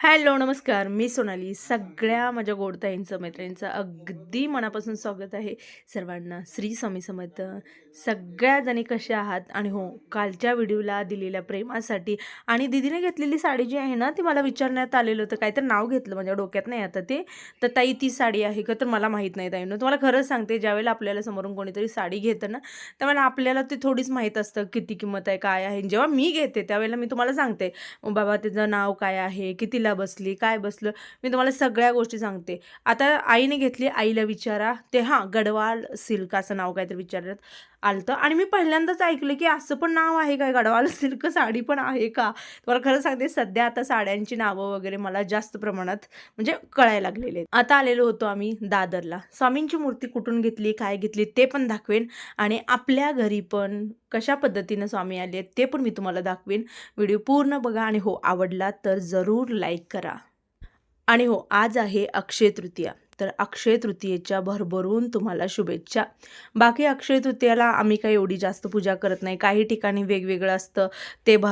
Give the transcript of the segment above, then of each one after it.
Hello नमस्कार. मी सोनाली. सगळ्या माझ्या गोडताईंचं मैत्रिणींचं अगदी मनापासून स्वागत आहे सर्वांना. श्री स्वामी समर्थ. सगळ्या जणी आहात? आणि हो कालच्या व्हिडिओला दिलेल्या प्रेमासाठी आणि दिदीने घेतलेली साडी जी आहे ना ती मला विचारण्यात आलेलं होतं. काहीतरी नाव घेतलं माझ्या डोक्यात नाही आता ते. तर ताई ती साडी आहे का? तर मला माहीत नाही ताईनं तुम्हाला खरंच सांगते ज्यावेळेला आपल्याला समोरून कोणीतरी साडी घेतं ना त्यावेळेला आपल्याला ते थोडीच माहीत असतं किती किंमत आहे काय आहे. जेव्हा मी घेते त्यावेळेला मी तुम्हाला सांगते बाबा त्याचं नाव काय आहे? कितीला बसली काय बसलं? मी तुम्हाला सगळ्या गोष्टी सांगते. आता आईने घेतली आईला विचारा. ते हां गडवाल सिल्क असं नाव काहीतरी विचारत आलतं. आणि मी पहिल्यांदाच ऐकलं की असं पण नाव आहे काय? गडवाल सिल्क साडी पण आहे का? तुम्हाला खरं सांगते सध्या आता साड्यांची नावं वगैरे मला जास्त प्रमाणात म्हणजे कळायला लागलेले आहेत. आता आलेलो होतो आम्ही दादरला. स्वामींची मूर्ती कुठून घेतली काय घेतली ते पण दाखवेन. आणि आपल्या घरी पण कशा पद्धतीनं स्वामी आले आहेत ते पण मी तुम्हाला दाखवेन. व्हिडिओ पूर्ण बघा आणि हो आवडला तर जरूर लाईक करा. आणि हो आज आहे अक्षय तृतीया. तर अक्षय तृतीयेच्या भरभरून तुम्हाला शुभेच्छा. बाकी अक्षय तृतीयाला आम्ही काही एवढी जास्त पूजा करत नाही. काही ठिकाणी वेगवेगळं असतं. ते भ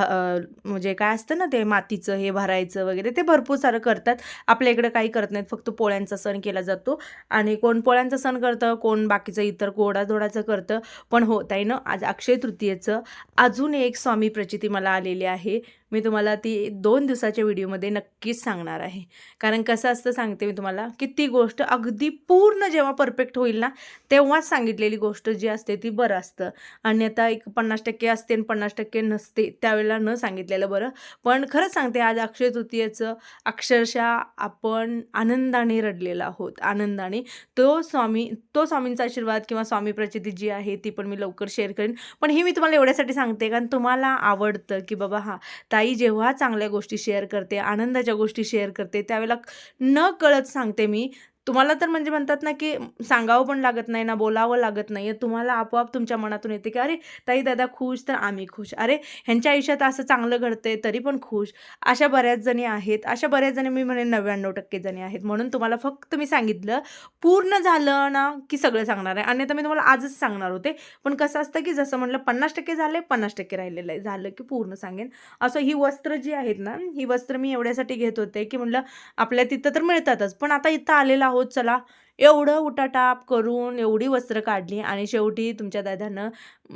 म्हणजे काय असतं ना ते मातीचं हे भरायचं वगैरे ते भरपूर सारं करतात. आपल्या इकडे काही करत नाहीत. फक्त पोळ्यांचा सण केला जातो. आणि कोण पोळ्यांचा सण करतं कोण बाकीचं इतर गोडाधोडाचं करतं. पण हो ताईनं आज अक्षय तृतीयेचं अजून एक स्वामी प्रचिती मला आलेली आहे. मी तुम्हाला ती दोन दिवसाच्या व्हिडिओमध्ये नक्कीच सांगणार आहे. कारण कसं असतं सांगते मी तुम्हाला की ती गोष्ट अगदी पूर्ण जेव्हा परफेक्ट होईल ना तेव्हाच सांगितलेली गोष्ट जी असते ती बरं असतं. आणि आता एक पन्नास टक्के असते आणि पन्नास टक्के नसते त्यावेळेला न सांगितलेलं बरं. पण खरंच सांगते आज अक्षय तृतीयेचं अक्षरशः आपण आनंदाने रडलेलो आहोत. आनंदाने. तो स्वामी तो स्वामींचा आशीर्वाद किंवा स्वामी प्रचिती जी आहे ती पण मी लवकर शेअर करेन. पण हे मी तुम्हाला एवढ्यासाठी सांगते कारण तुम्हाला आवडतं की बाबा हां ताई जेव्हा चांगल्या गोष्टी शेअर करते आनंदाच्या गोष्टी शेअर करते त्यावेळेला न कळत सांगते मी तुम्हाला तर म्हणजे म्हणतात ना की सांगावं पण लागत नाही ना बोलावं लागत नाही तुम्हाला आपोआप तुमच्या मनातून येते की अरे ताई दादा खुश तर आम्ही खुश. अरे ह्यांच्या आयुष्यात असं चांगलं घडतंय तरी पण खुश. अशा बऱ्याच जणी आहेत. अशा बऱ्याच जणी मी म्हणे नव्याण्णव टक्के जणी आहेत. म्हणून तुम्हाला फक्त मी सांगितलं पूर्ण झालं ना की सगळं सांगणार आहे. अन्यथा मी तुम्हाला आजच सांगणार होते. पण कसं असतं की जसं म्हटलं पन्नास टक्के झाले पन्नास टक्के राहिलेलं आहे. झालं की पूर्ण सांगेन. असं ही वस्त्र जी आहेत ना ही वस्त्र मी एवढ्यासाठी घेत होते की म्हटलं आपल्या तिथं तर मिळतातच. पण आता इथं आलेलं आहोत. चला एवढं उटाटाप करून एवढी वस्त्र काढली आणि शेवटी तुमच्या दादानं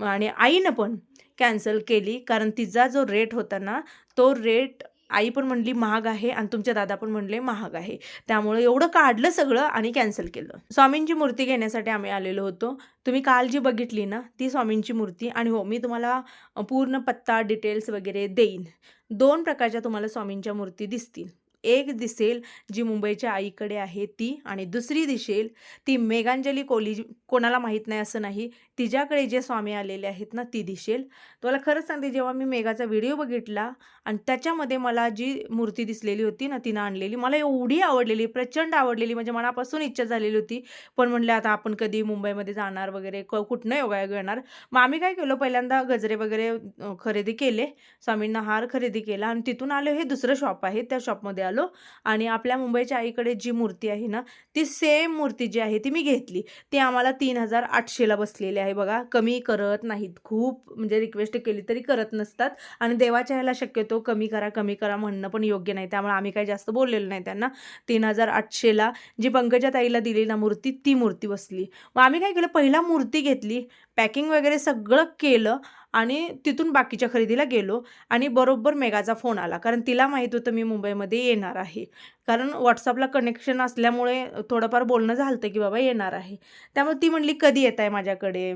आणि आईनं पण कॅन्सल केली. कारण तिचा जो रेट होता ना तो रेट आई पण म्हणली महाग आहे आणि तुमच्या दादा पण म्हणले महाग आहे. त्यामुळे एवढं काढलं सगळं आणि कॅन्सल केलं. स्वामींची मूर्ती घेण्यासाठी आम्ही आलेलो होतो. तुम्ही काल जी बघितली ना ती स्वामींची मूर्ती आणि हो मी तुम्हाला पूर्ण पत्ता डिटेल्स वगैरे देईन. दोन प्रकारच्या तुम्हाला स्वामींच्या मूर्ती दिसतील. एक दिसेल जी मुंबईच्या आईकडे आहे ती आणि दुसरी दिसेल ती मेघांजली कोली कोणाला माहीत नाही असं नाही. तिच्याकडे जे स्वामी आलेले आहेत ना ती दिसेल. तुम्हाला खरंच सांगते जेव्हा मी मेघाचा व्हिडिओ बघितला आणि त्याच्यामध्ये मला जी मूर्ती दिसलेली होती ना तिनं आणलेली मला एवढी आवडलेली प्रचंड आवडलेली म्हणजे मनापासून इच्छा झालेली होती. पण म्हणलं आता आपण कधी मुंबईमध्ये जाणार वगैरे क कुठनं योगा येणार मग आम्ही काय केलं पहिल्यांदा गजरे वगैरे खरेदी केले. स्वामींना हार खरेदी केला आणि तिथून आलो हे दुसरं शॉप आहे त्या शॉपमध्ये आलो आणि आपल्या मुंबईच्या आईकडे जी मूर्ती आहे ना ती सेम मूर्ती जी आहे ती मी घेतली. ती आम्हाला तीन हजार आठशेला बसलेली आहे बघा. कमी करत नाहीत. खूप म्हणजे रिक्वेस्ट केली तरी करत नसतात. आणि देवाच्या ह्याला शक्यतो कमी करा कमी करा म्हणणं पण योग्य नाही. त्यामुळे आम्ही काही जास्त बोललेलो नाही त्यांना. तीन हजार आठशेला जी पंकजा ताईला दिली ना मूर्ती ती मूर्ती बसली. मग आम्ही काय केलं? पहिला मूर्ती घेतली. पॅकिंग वगैरे सगळं केलं आणि तिथून बाकीच्या खरेदीला गेलो आणि बरोबर मेगाचा फोन आला. कारण तिला माहीत होतं मी मुंबईमध्ये येणार आहे. कारण व्हॉट्सअपला कनेक्शन असल्यामुळे थोडंफार बोलणं झालं होतं की बाबा येणार आहे. त्यामुळे ती म्हणली कधी येत आहे माझ्याकडे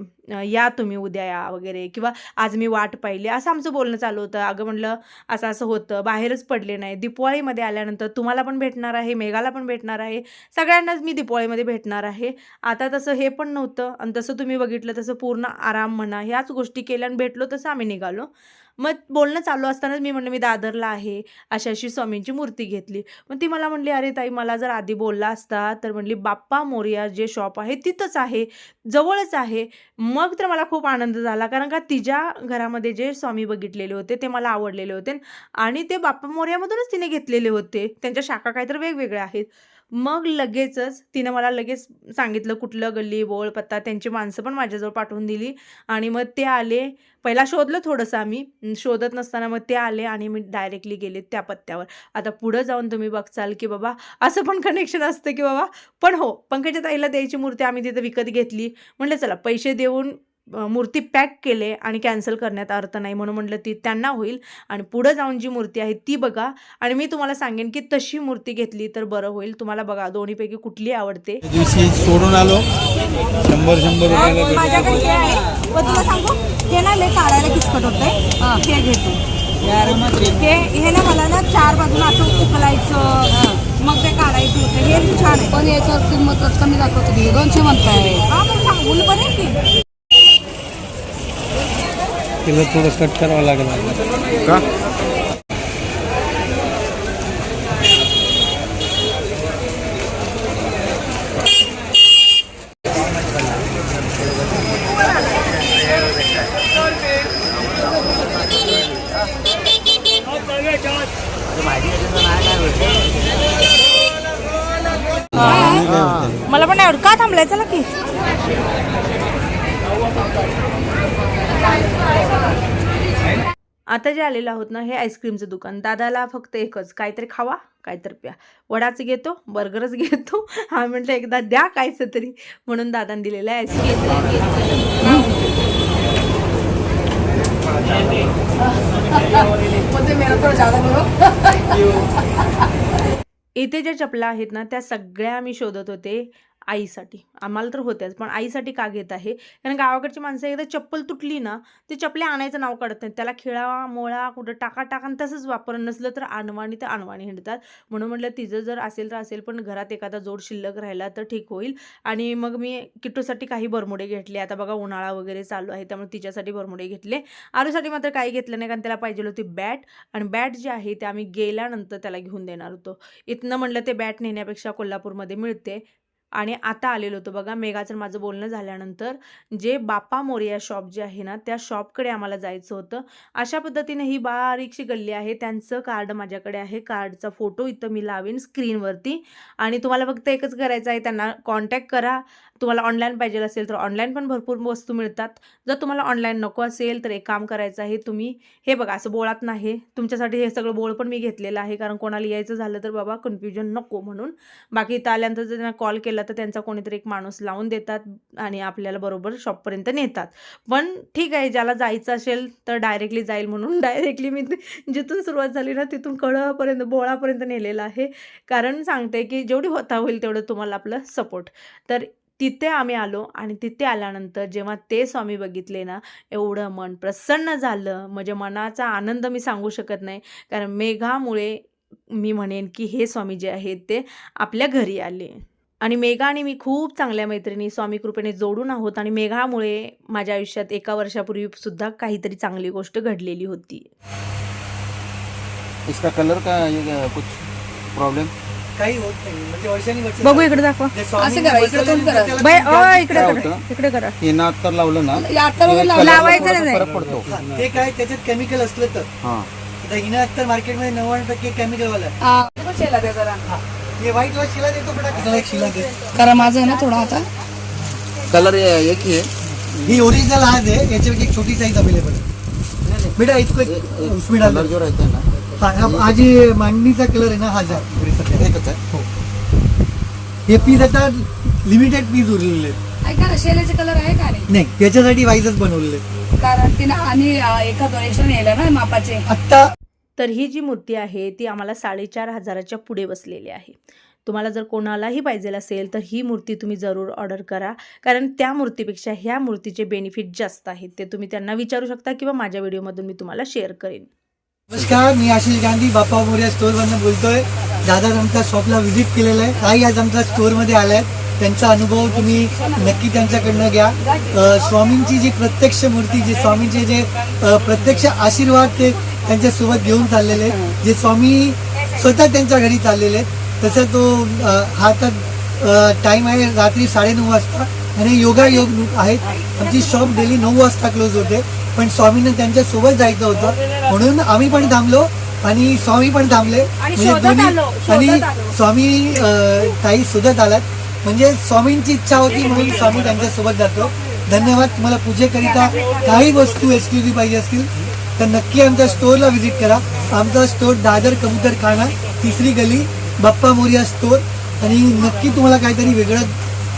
या तुम्ही उद्या या वगैरे किंवा आज मी वाट पाहिली. असं आमचं बोलणं चालू होतं. अगं म्हणलं असं असं होतं. बाहेरच पडले नाही. दिपवाळीमध्ये आल्यानंतर तुम्हाला पण भेटणार आहे मेघाला पण भेटणार आहे. सगळ्यांनाच मी दिपोळीमध्ये भेटणार आहे. आता तसं हे पण नव्हतं. आणि तसं तुम्ही बघितलं तसं पूर्ण आराम म्हणा ह्याच गोष्टी केल्या आणि भेटलो तसं आम्ही निघालो. मग बोलणं चालू असतानाच मी म्हणलं मी दादरला आहे. अशा अशी स्वामींची मूर्ती घेतली. मग ती मला म्हणली अरे ताई मला जर आधी बोलला असता तर म्हणली बाप्पा मोरिया जे शॉप आहे तिथंच आहे जवळच आहे. मग तर मला खूप आनंद झाला कारण का तिच्या घरामध्ये जे स्वामी बघितलेले होते ते मला आवडलेले होते आणि ते बाप्पा मोर्यामधूनच तिने घेतलेले होते. त्यांच्या शाखा काहीतरी वेगवेगळ्या आहेत. मग लगेचच तिनं मला लगेच सांगितलं कुठलं गल्ली बोळ पत्ता? त्यांची माणसं पण माझ्याजवळ पाठवून दिली आणि मग ते आले. पहिला शोधलं थोडंसं आम्ही. शोधत नसताना मग ते आले आणि मी डायरेक्टली गेले त्या पत्त्यावर. आता पुढं जाऊन तुम्ही बघचाल की बाबा असं पण कनेक्शन असतं की बाबा पण हो पंकजा ताईला द्यायची मूर्ती आम्ही तिथं विकत घेतली. म्हटलं चला पैसे देऊन मूर्ती पॅक केले आणि कॅन्सल करण्यात अर्थ नाही. म्हणून म्हटलं ती त्यांना होईल आणि पुढं जाऊन जी मूर्ती आहे ती बघा आणि मी तुम्हाला सांगेन की तशी मूर्ती घेतली तर बरं होईल. तुम्हाला बघा दोन्हीपैकी कुठली आवडते. दिवशी सोडून आलो. शंभर शंभर हे हे ना लय काढायला किचकट होतंय. हे घेतो हे हे ना मला ना चार बाजूला असं उकलायचं. मग ते काढायचं होतं. हे छान आहे. पण याच्यावर किंमत कमी दाखवते की दोनशे म्हणताय. हा मग सांगून पण आहे की. तिला थोडं कट करावं लागलं. का मला पण नाही आवडत का थांबलाय चला की आता जे आलेलं आहोत ना हे आईस्क्रीमचं दुकान. दादाला फक्त एकच काहीतरी खावा काहीतरी प्या. वडाच घेतो बर्गरच घेतो. हा म्हटलं एकदा द्या कायचं तरी. म्हणून दादाने दिलेलं आहे आईस्क्रीम इथे ज्या चपला आहेत ना त्या सगळ्या मी शोधत होते. आईसाठी. आम्हाला तर होत्याच पण आईसाठी का घेत आहे? कारण गावाकडची माणसं एकदा चप्पल तुटली ना ते चपले आणायचं नाव काढत नाहीत. त्याला खिळा मोळा कुठं टाका टाका आणि तसंच वापर. नसलं तर आणवाणी तर आणवाणी हिंडतात. म्हणून म्हटलं तिचं जर असेल तर असेल पण घरात एखादा जोड शिल्लक राहिला तर ठीक होईल. आणि मग मी किट्टूसाठी काही बरमुडे घेतले. आता बघा उन्हाळा वगैरे चालू आहे त्यामुळे तिच्यासाठी बरमुडे घेतले. आरूसाठी मात्र काही घेतलं नाही कारण त्याला पाहिजे होती बॅट. आणि बॅट जे आहे ते आम्ही गेल्यानंतर त्याला घेऊन देणार होतो. इथनं म्हटलं ते बॅट नेण्यापेक्षा कोल्हापूरमध्ये मिळते. आणि आता आलेलो होतो. बघा मेघाचं माझं बोलणं झाल्यानंतर जे बापा मोरिया शॉप जे आहे ना त्या शॉपकडे आम्हाला जायचं होतं. अशा पद्धतीने ही बारीकशी गल्ली आहे. त्यांचं कार्ड माझ्याकडे आहे. कार्डचा फोटो इथं मी लावेन स्क्रीनवरती आणि तुम्हाला फक्त एकच करायचं आहे त्यांना कॉन्टॅक्ट करा. तुम्हाला ऑनलाईन पाहिजे असेल तर ऑनलाईन पण भरपूर वस्तू मिळतात. जर तुम्हाला ऑनलाईन नको असेल तर एक काम करायचं आहे तुम्ही हे बघा असं बोळात नाही. तुमच्यासाठी हे सगळं बोळ पण मी घेतलेलं आहे कारण कोणाला यायचं झालं तर बाबा कन्फ्युजन नको म्हणून. बाकी इथं आल्यानंतर जर त्यांना कॉल केला तर त्यांचा कोणीतरी एक माणूस लावून देतात आणि आपल्याला बरोबर शॉपपर्यंत नेतात. पण ठीक आहे ज्याला जायचं असेल तर डायरेक्टली जाईल म्हणून. डायरेक्टली मी जिथून सुरुवात झाली ना तिथून कळपर्यंत बोळापर्यंत नेलेलं आहे. कारण सांगते की जेवढी होता होईल तेवढं तुम्हाला आपलं सपोर्ट तर तिथे आम्ही आलो आणि तिथे आल्यानंतर जेव्हा ते स्वामी बघितले ना एवढं मन प्रसन्न झालं. म्हणजे मनाचा आनंद मी सांगू शकत नाही. कारण मेघामुळे मी म्हणेन की हे स्वामी जे आहेत ते आपल्या घरी आले. आणि मेघा आणि मी खूप चांगल्या मैत्रिणी स्वामी कृपेने जोडून आहोत आणि मेघामुळे माझ्या आयुष्यात एका वर्षापूर्वी सुद्धा काहीतरी चांगली गोष्ट घडलेली होती. इसका कलर का ये कुछ प्रॉब्लेम काही होत नाही. म्हणजे वर्षांनी वर्ष बघू इकडे दाखवा. जे स्वामींनी असं करा, इकडे तोंड करा. बाय इकडे काय करा होतं? इकडे करा. हे ना तर लावलं ना. लावायचं थोडासा नाही. फरक पडतो. हा, ते काय त्याच्यात केमिकल असलं तर. हा. आता हिनं आता मार्केटमध्ये नव्वद टक्के केमिकल वाला. आहे. हा, शेला द्या जरा. हे. व्हाईट वा शिला देतो शिला दे. कारण माझं आहे ना थोडा आता. कलर ये- एक ही. है ही ओरिजिनल आज आहे. याच्यापैकी एक छोटी साईज अवेलेबल आहे. बेटा इसको एक उसमें डाल कलर दो. जो रहता है ना. हा हा- हा जे मांडणीचा कलर आहे ना सध्या. एकच आहे हे. पीस आता लिमिटेड पीस उरलेले आहेत. ऐका ना शेल्याचे कलर आहे का नाही? नाही त्याच्यासाठी वाईजच बनवलेले आहेत. कारण तिने आणि अं, एका डोनेशन नेलं ना मापाचे. आत्ता तर ही जी मूर्ती आहे ती आम्हाला साडेचार हजाराच्या पुढे बसलेली आहे. तुम्हाला जर कोणालाही पाहिजे असेल तर ही मूर्ती तुम्ही जरूर ऑर्डर करा. कारण त्या मूर्तीपेक्षा ह्या मूर्तीचे बेनिफिट जास्त आहेत. ते तुम्ही त्यांना विचारू शकता किंवा माझ्या व्हिडिओमधून मी तुम्हाला शेअर करेन. नमस्कार मी आशिष गांधी बाप्पा मोर्या स्टोअरमधून बोलतोय. दादा आमच्या शॉपला व्हिजिट केलेलं आहे काही आज आमच्या स्टोअरमध्ये आल्या आहेत त्यांचा अनुभव तुम्ही नक्की त्यांच्याकडनं घ्या. अ, स्वामींची जी प्रत्यक्ष मूर्ती जे स्वामींचे जे अ, प्रत्यक्ष आशीर्वाद ते त्यांच्यासोबत घेऊन चाललेले आहेत. जे स्वामी स्वतः त्यांच्या घरी चाललेले आहेत. तसं तो अ, हा तर टाईम आहे रात्री साडेनऊ वाजता. आणि योगा योग आहे आमची शॉप डेली नऊ वाजता क्लोज होते. पण स्वामींना त्यांच्यासोबत जायचं होतं. म्हणून आम्ही पण थांबलो आणि स्वामी पण थांबले. आणि म्हणजे दोन्ही- आणि. स्वामी ताई शोधत आलात. म्हणजे स्वामींची इच्छा होती म्हणून स्वामी त्यांच्यासोबत जातो. धन्यवाद तुम्हाला पूजेकरिता काही वस्तू एक्सक्लुझिव्ह पाहिजे असतील तर नक्की आमच्या स्टोअरला व्हिजिट करा. आमचा स्टोअर दादर कबूतर खाना तिसरी गली बाप्पा मोरिया स्टोअर आणि नक्की तुम्हाला काहीतरी वेगळं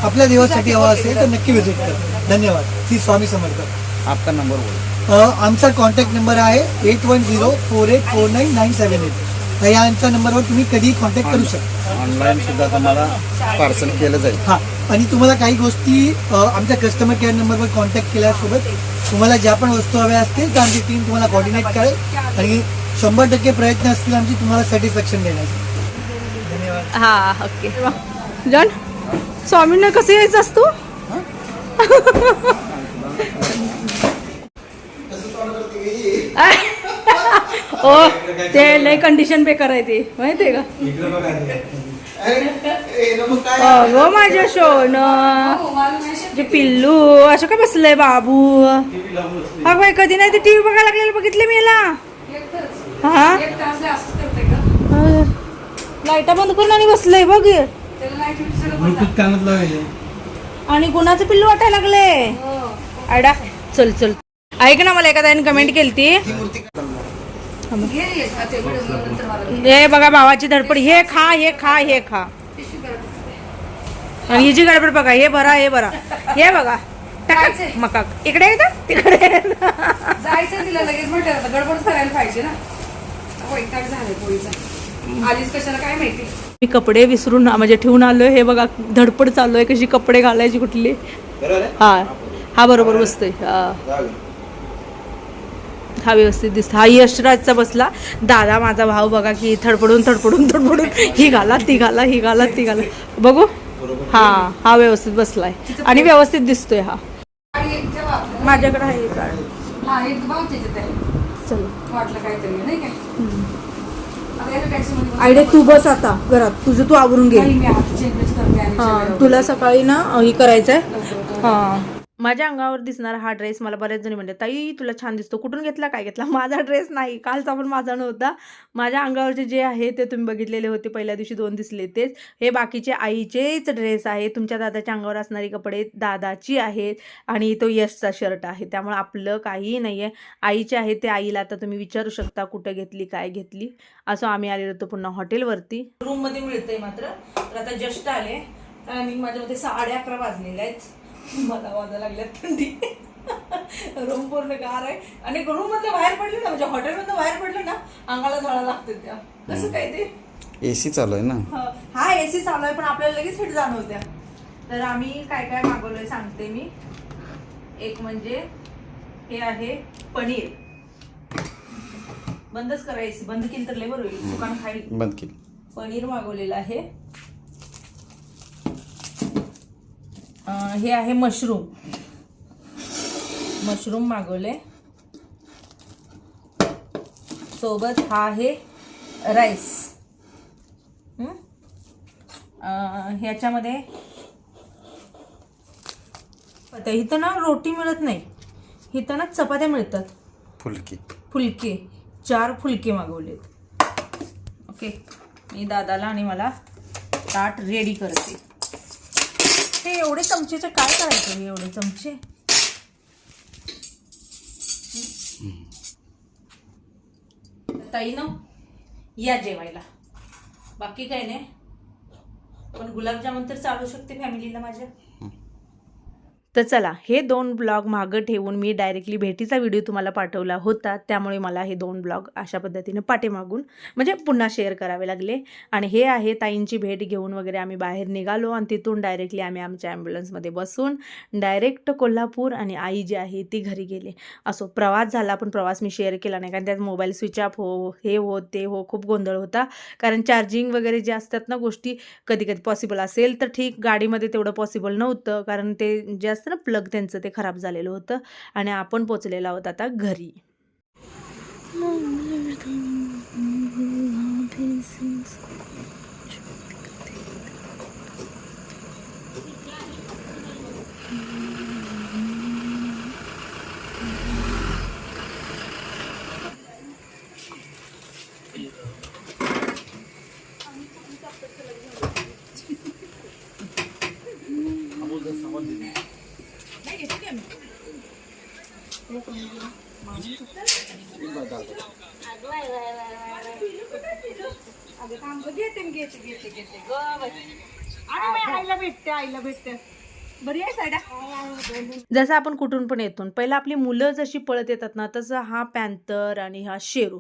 आपल्या देवासाठी हवं असेल तर नक्की व्हिजिट करा. धन्यवाद. श्री स्वामी समर्थ. आपका नंबर बोलो. आमचा कॉन्टॅक्ट नंबर आहे eight one zero four eight four nine nine seven eight या आमच्या नंबरवर तुम्ही कधीही कॉन्टॅक्ट करू शकता. ऑनलाईन सुद्धा तुम्हाला पार्सल केलं जाईल. हां आणि तुम्हाला काही गोष्टी अ, आमच्या कस्टमर केअर नंबरवर कॉन्टॅक्ट केल्यासोबत तुम्हाला ज्या पण वस्तू हव्या असतील तर आमची टीम तुम्हाला कॉर्डिनेट करेल आणि शंभर टक्के प्रयत्न असतील आमची तुम्हाला सॅटिस्फॅक्शन देण्याचे. धन्यवाद. हा ओके. जॉन स्वामींना कसं यायचं असतो? ओ ते लय कंडिशन बेकार आहे ते माहितीये का? अगो माझ्या शोन जे पिल्लू असं काय बसलंय बाबू? अगं बाई, कधी नाही ते टीव्ही बघायला लागलेलं बघितले मी याला. हा? का लाईटा बंद करून आणि बसलंय बघ. आणि कुणाचं पिल्लू वाटायला लागले आडा चल चल. ऐक ना मला एखाद्याने कमेंट केली रे, हा हे बघा भावाची धडपड. हे खा हे खा हे खा. आणि ही जी गडबड बघा हे भरा हे भरा. हे बघा. मका. इकडे येतं तिकडे येतं. जायचं तिला लगेच म्हटलं आता गडबड करायला पाहिजे ना. वैताग झालाय पोळीचा आलीच कशाला काय माहिती? मी कपडे विसरून ना- म्हणजे ठेवून आलोय. हे बघा धडपड चालू आहे. कशी कपडे घालायची कुठली. हा. हा बरोबर बसतोय हा. हा व्यवस्थित दिसतो. हा यशराजचा बसला. दादा माझा भाऊ बघा की थडपडून थडपडून थडपडून ही घाला ती घाला ही घाला ती घाला. बघू? हा हा व्यवस्थित बसलाय. आणि व्यवस्थित दिसतोय हा. माझ्याकडे आहे एक गाडी. हा एक भाव त्याच्यात आहे. चल. वाटलं काहीतरी नाही काय आता याच्या टॅक्सीमध्ये बसून आयडे तू बस आता घरात. तुझं तू आवरून घे. तुला सकाळी ना हे करायचंय. हा. माझ्या अंगावर दिसणारा हा ड्रेस मला बऱ्याच जणी म्हणतात ताई तुला छान दिसतो. कुठून घेतला? काय घेतला? माझा ड्रेस नाही. कालचा पण माझा नव्हता. माझ्या अंगावरचे जे आहे ते तुम्ही बघितलेले होते. पहिल्या दिवशी दोन दिसले तेच. हे बाकीचे आईचेच ड्रेस आहे. तुमच्या दादाच्या अंगावर असणारी कपडे दादाची आहेत आणि तो यशचा शर्ट आहे. त्यामुळे आपलं काहीही नाही आहे आईचे आहे ते आईला आता तुम्ही विचारू शकता कुठं घेतली काय घेतली. असं आम्ही आलेलो होतो पुन्हा हॉटेलवरती. रूममध्ये मिळतंय मात्र. तर आता जस्ट आले. आणि माझ्या मते साडे अकरा वाजलेले आहेत. मला वाजा लागल्यात थंडी रूम पूर्ण गार आहे. आणि रूम मधलं बाहेर पडले ना म्हणजे हॉटेलमधनं बाहेर पडलं ना अंगाला झाडा लागते त्या. कसं काय ते? ए सी चालू आहे ना? हा- एसी चालू आहे पण आपल्याला लगेच फिट जाणवत्या. तर आम्ही काय काय मागवलंय सांगते मी. एक म्हणजे हे आहे पनीर. बंदच करा एसी बंद केली तर लेबर होईल. दुकान खाईल. बंद केली. पनीर मागवलेलं आहे अं, हे आहे मशरूम. मशरूम मागवले. सोबत हा आहे राईस. ह्याच्यामध्ये इथं ना रोटी मिळत नाही. इथं ना चपात्या मिळतात. फुलकी. फुलके. चार फुलके मागवलेत. ओके. मी दादाला आणि मला ताट रेडी करते. हे एवढे चमचेचे काय करायचं हे एवढे चमचे? ताई ना या जेवायला. बाकी काय नाही. पण गुलाबजामुन तर चालू शकते फॅमिलीला माझ्या. तर चला हे दोन ब्लॉग मागं ठेवून मी डायरेक्टली भेटीचा व्हिडिओ तुम्हाला पाठवला होता. त्यामुळे मला हे दोन ब्लॉग अशा पद्धतीने पाठीमागून म्हणजे पुन्हा शेअर करावे लागले. आणि हे आहे ताईंची भेट घेऊन वगैरे आम्ही बाहेर निघालो आणि तिथून डायरेक्टली आम्ही आमच्या ॲम्ब्युलन्समध्ये बसून डायरेक्ट कोल्हापूर आणि आई जी आहे ती घरी गेले. असो प्रवास झाला पण प्रवास मी शेअर केला नाही. कारण त्यात मोबाईल स्विच ऑफ हो हे हो ते हो खूप गोंधळ होता. कारण चार्जिंग वगैरे जे असतात ना गोष्टी कधी कधी पॉसिबल असेल तर ठीक गाडीमध्ये तेवढं पॉसिबल नव्हतं. कारण ते जे असतं ना प्लग त्यांचं ते खराब झालेलं होतं आणि आपण पोचलेलो आहोत आता घरी अगं घेते घेते घेते आईला भेटते आईला भेटते. जसं आपण कुठून पण येतो पहिलं आपली मुलं जशी पळत येतात ना तसं हा पॅन्थर आणि हा शेरू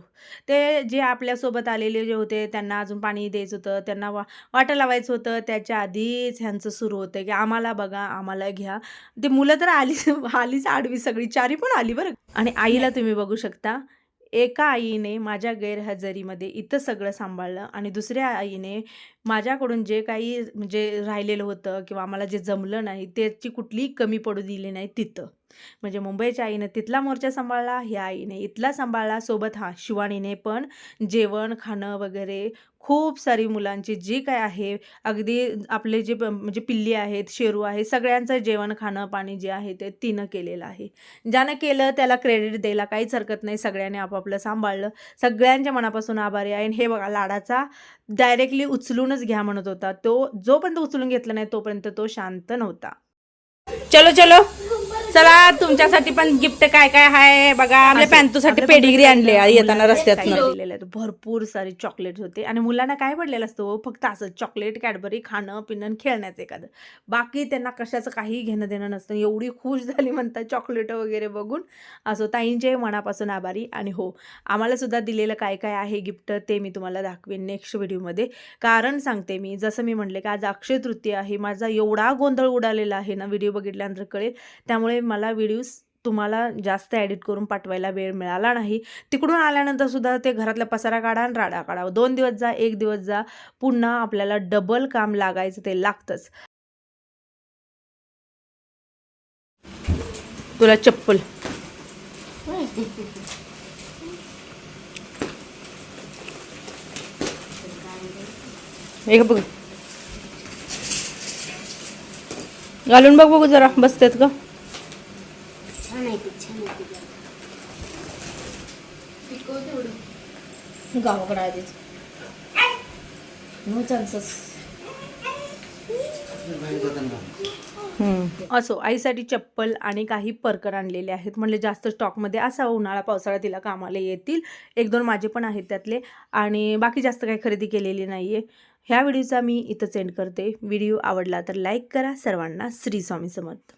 ते जे आपल्यासोबत आलेले जे होते त्यांना अजून पाणी द्यायचं होतं त्यांना वा वाटं लावायचं होतं त्याच्या आधीच ह्यांचं सुरू होतं की आम्हाला बघा आम्हाला घ्या. ते मुलं तर आली आलीच आडवी सगळी चारी पण आली बरं. आणि आईला तुम्ही बघू शकता एका आईने माझ्या गैरहजेरीमध्ये इथं सगळं सांभाळलं आणि दुसऱ्या आईने माझ्याकडून जे काही म्हणजे राहिलेलं होतं किंवा आम्हाला जे जमलं नाही त्याची कुठलीही कमी पडू दिली नाही तिथं. म्हणजे मुंबईच्या आईनं तिथला मोर्चा सांभाळला ह्या आईने इथला सांभाळला सोबत हा शिवानीने पण जेवण खाणं वगैरे खूप सारी मुलांची जी काय आहे अगदी आपले जे म्हणजे पिल्ली आहेत शेरू आहे सगळ्यांचं जेवण खाणं पाणी जे आहे ते तिनं केलेलं आहे. ज्यानं केलं त्याला क्रेडिट द्यायला काहीच हरकत नाही सगळ्यांनी आपापलं सांभाळलं. सगळ्यांच्या मनापासून आभारी आहे. आणि हे बघा लाडाचा डायरेक्टली उचलूनच घ्या म्हणत होता. तो जोपर्यंत उचलून घेतला नाही तोपर्यंत तो शांत नव्हता. चलो चलो. चला तुमच्यासाठी पण गिफ्ट काय काय आहे बघा आपल्या पॅन्टूसाठी पेडिग्री आणली येताना दिलेले आहेत. भरपूर सारे चॉकलेट होते. आणि मुलांना काय पडलेलं असतं हो? फक्त असं चॉकलेट कॅडबरी खाणं पिणं खेळण्याचं एखादं. बाकी त्यांना कशाचं काही घेणं देणं नसतं. एवढी खुश झाली म्हणतात चॉकलेट वगैरे बघून. असो ताईंचे मनापासून आभारी. आणि हो आम्हाला सुद्धा दिलेलं काय काय आहे गिफ्ट ते मी तुम्हाला दाखवेन नेक्स्ट व्हिडिओमध्ये कारण सांगते मी जसं मी म्हटले की आज अक्षय तृतीय आहे. माझा एवढा गोंधळ उडालेला आहे ना व्हिडिओ बघितल्यानंतर कळेल. त्यामुळे मला व्हिडिओज तुम्हाला जास्त ॲडिट करून पाठवायला वेळ मिळाला नाही. तिकडून आल्यानंतर सुद्धा ते घरातला पसारा काढा आणि राडा काढा दोन दिवस जा एक दिवस जा. पुन्हा आपल्याला डबल काम लागायचं ते लागतंच. तुला चप्पल. बघ. घालून बघ बघू जरा. बसतेत का गावाकडे आधीच नो चान्सेस असो आईसाठी चप्पल आणि काही परकर आणलेले आहेत. म्हणजे जास्त स्टॉकमध्ये असा उन्हाळा पावसाळा तिला कामाला येतील. एक दोन माझे पण आहेत त्यातले. आणि बाकी जास्त काही खरेदी केलेली नाही आहे ह्या व्हिडिओचा मी इथं सेंड करते. व्हिडिओ आवडला तर लाईक करा. सर्वांना श्री स्वामी समर्थ.